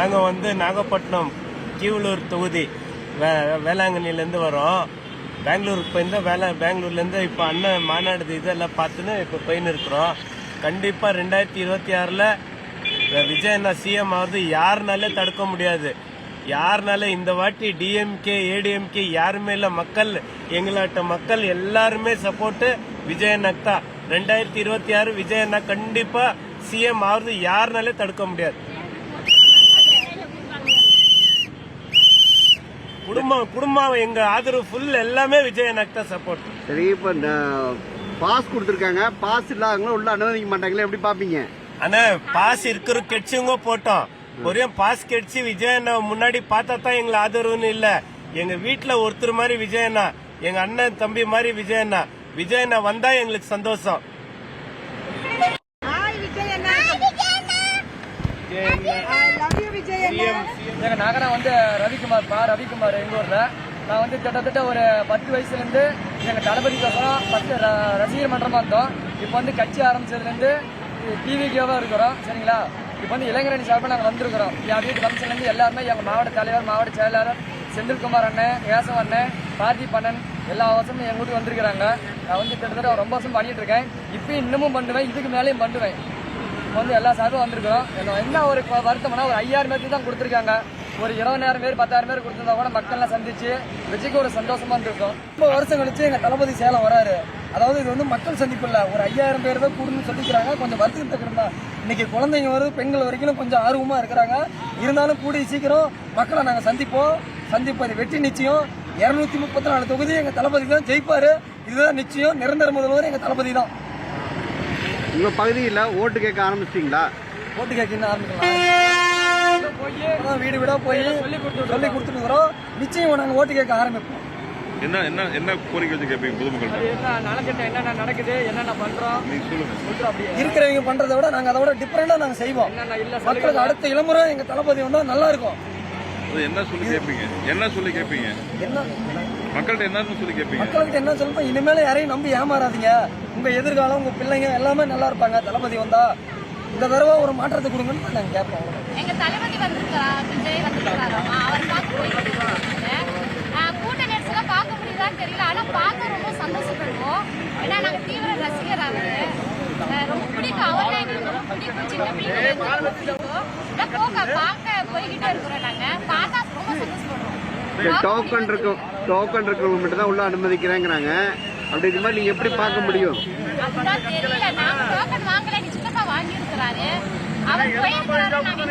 நாங்கள் வந்து நாகப்பட்டினம் கீவலூர் தொகுதி வே வேளாங்கண்ணிலேருந்து வரோம். பெங்களூருக்கு போயிருந்தோம் வேலை பெங்களூர்லேருந்து இப்போ அண்ணன் மாநாடு இதெல்லாம் பார்த்துன்னு இப்போ போயின்னு இருக்கிறோம். கண்டிப்பாக ரெண்டாயிரத்தி இருபத்தி ஆறில் விஜய் அண்ணா சிஎம் ஆகுது யாருனாலே தடுக்க முடியாது. யாருனால இந்த வாட்டி டிஎம்கே ஏடிஎம்கே யாருமே இல்லை. மக்கள் எங்களாட்ட மக்கள் எல்லாருமே சப்போர்ட்டு விஜய் அண்ணாக்கு தான். ரெண்டாயிரத்தி இருபத்தி ஆறு விஜய் அண்ணா சிஎம் ஆகுது யாருனாலே தடுக்க முடியாது. குடும்பம் குடும்பம் எங்க ஆதரவு ஃபுல் எல்லாமே விஜய் அண்ணாக்கு தான் சப்போர்ட் சரி இப்போ பாஸ் கொடுத்துருக்காங்க. பாஸ் இல்லாதவங்களும் உள்ள அனுமதிக்க மாட்டாங்களே எப்படி பார்ப்பீங்க ஆனா பாஸ் இருக்கிற கட்சிங்க போட்டோம். ஒரே பாஸ் கட்சி விஜய் அண்ணா முன்னாடி பார்த்தா தான் எங்களை ஆதரவுன்னு இல்ல. எங்க வீட்டுல ஒருத்தர் மாதிரி விஜய் அண்ணா எங்க அண்ணன் தம்பி மாதிரி விஜய் அண்ணா. விஜய் அண்ணா வந்தா எங்களுக்கு சந்தோஷம். ஹாய் எங்கள் நகரம் எங்க வந்து ரவிக்குமார் பா ரவிக்குமார் எங்க ஊர்ல. நான் வந்து கிட்டத்தட்ட ஒரு பத்து வயசுல இருந்து எங்க ஃபஸ்ட்டு ர ரசிகர் மன்றமா இருந்தோம். இப்போ வந்து கட்சி ஆரம்பிச்சதுல இருந்து இருக்கிறோம் சரிங்களா? இப்போ வந்து இளைஞரணி சார்பாக நாங்கள் வந்திருக்கிறோம். என் வீட்டு ஃபங்க்ஷன்லேருந்து எல்லாருமே எங்க மாவட்ட தலைவர் மாவட்ட செயலாளர் செந்தில்குமார் அண்ணன் கேசவ அண்ணன் பார்த்திப் அண்ணன் எல்லா வருஷமும் எங்க வீட்டுக்கு வந்திருக்கிறாங்க. நான் வந்து கிட்டத்தட்ட ரொம்ப வருஷம் பண்ணிட்டு இருக்கேன். இப்போ இன்னமும் பண்ணுவேன் இதுக்கு மேலேயும் பண்ணுவேன். வந்து எல்லா சார்பும் வந்திருக்கிறோம். என்ன- ஒரு வருத்தம்னா ஒரு ஐயாயிரம் பேருக்கு தான் கொடுத்துருக்காங்க. ஒரு இருபதாயிரம் பேர் பத்தாயிரம் பேர் கொடுத்துருந்தா கூட மக்கள்லாம் சந்திச்சு விஜய்க்கு ஒரு சந்தோஷமா இருந்திருக்கும். ரொம்ப வருஷம் கழிச்சு எங்க தளபதி சேலம் வராரு. அதாவது இது வந்து மக்கள் சந்திப்பு இல்ல. ஒரு ஐயாயிரம் பேர் தான் கூடுன்னு சொல்லிக்கிறாங்க. கொஞ்சம் வருத்தத்துக்கு தான் இன்னைக்கு குழந்தைங்க வருது பெண்கள் வரைக்கும் கொஞ்சம் ஆர்வமா இருக்கிறாங்க. இருந்தாலும் கூடிய சீக்கிரம் மக்களை நாங்க சந்திப்போம். சந்திப்பது வெற்றி நிச்சயம். இருநூத்தி முப்பத்தி நாலு தொகுதி எங்க தளபதி தான் ஜெயிப்பாரு. இதுதான் நிச்சயம். நிரந்தர முதல்வர் எங்க தளபதி தான். உங்கள் பகுதியில் ஓட்டு கேட்க ஆரம்பிச்சிட்டிங்களா? ஓட்டு கேட்க ஆரம்பிக்கலாம்? போய் வீடு வீடா போய் சொல்லி கொடுத்து சொல்லி கொடுத்துருக்குறோம் நிச்சயம் நாங்க ஓட்டு கேட்க ஆரம்பிப்போம். என்ன என்ன என்ன கோரிக்கை வச்சு கேட்பீங்க பொதுமக்கள்கிட்ட? என்ன நலத்திட்டம் என்னென்ன நடக்குது என்னென்ன பண்றோம்? நீங்க சொல்லுங்க. இருக்கிறவங்க பண்றதை விட நாங்க அதை விட டிஃபரெண்டா நாங்க செய்வோம். மக்களுக்கு அடுத்த இளமுறை எங்க தளபதி வந்தா நல்லா இருக்கும். அது என்ன சொல்லி கேட்பீங்க? என்ன சொல்லி கேட்பீங்க? என்ன? மக்கள்கிட்ட என்னன்னு சொல்லி கேட்பீங்க. மக்கள்கிட்ட என்ன சொல்லணும் இனிமேல யாரையும் நம்பி ஏமாறாதீங்க. உங்க எதிர்காலம் உங்க பிள்ளைங்க எல்லாமே நல்லா இருப்பாங்க. தளபதி வந்தா இந்த தடவை ஒரு மாற்றத்தை கொடுங்கன்னு நாங்க கேட்போம். எங்க தளபதி வந்திருக்கிறார் விஜய் வந்திருக்கிறாராமா அவர் பார்க்க கூட்ட பார்க்க முடியுதான்னு தெரியல. ஆனா பார்க்க ரொம்ப சந்தோஷப்படுவோம். ஏன்னா நாங்க தீவிர ரசிகர் அவரு. ரொம்ப பிடிக்கும். அவர்னா எங்களுக்கு ரொம்ப பிடிக்கும். சின்ன பிள்ளைங்க பார்க்க போய்கிட்டே இருக்கிறோம் நாங்க. பார்த்தா ரொம்ப சந்தோஷப்படுறோம் டோக்கன் இருக்கும் டோக்கன் இருக்கிறவங்க மட்டும் தான் உள்ள அனுமதிக்கிறேங்கிறாங்க. அப்படி இந்த மாதிரி நீங்க எப்படி பார்க்க முடியும்? அவர் போயிருக்கிறாரு நாங்க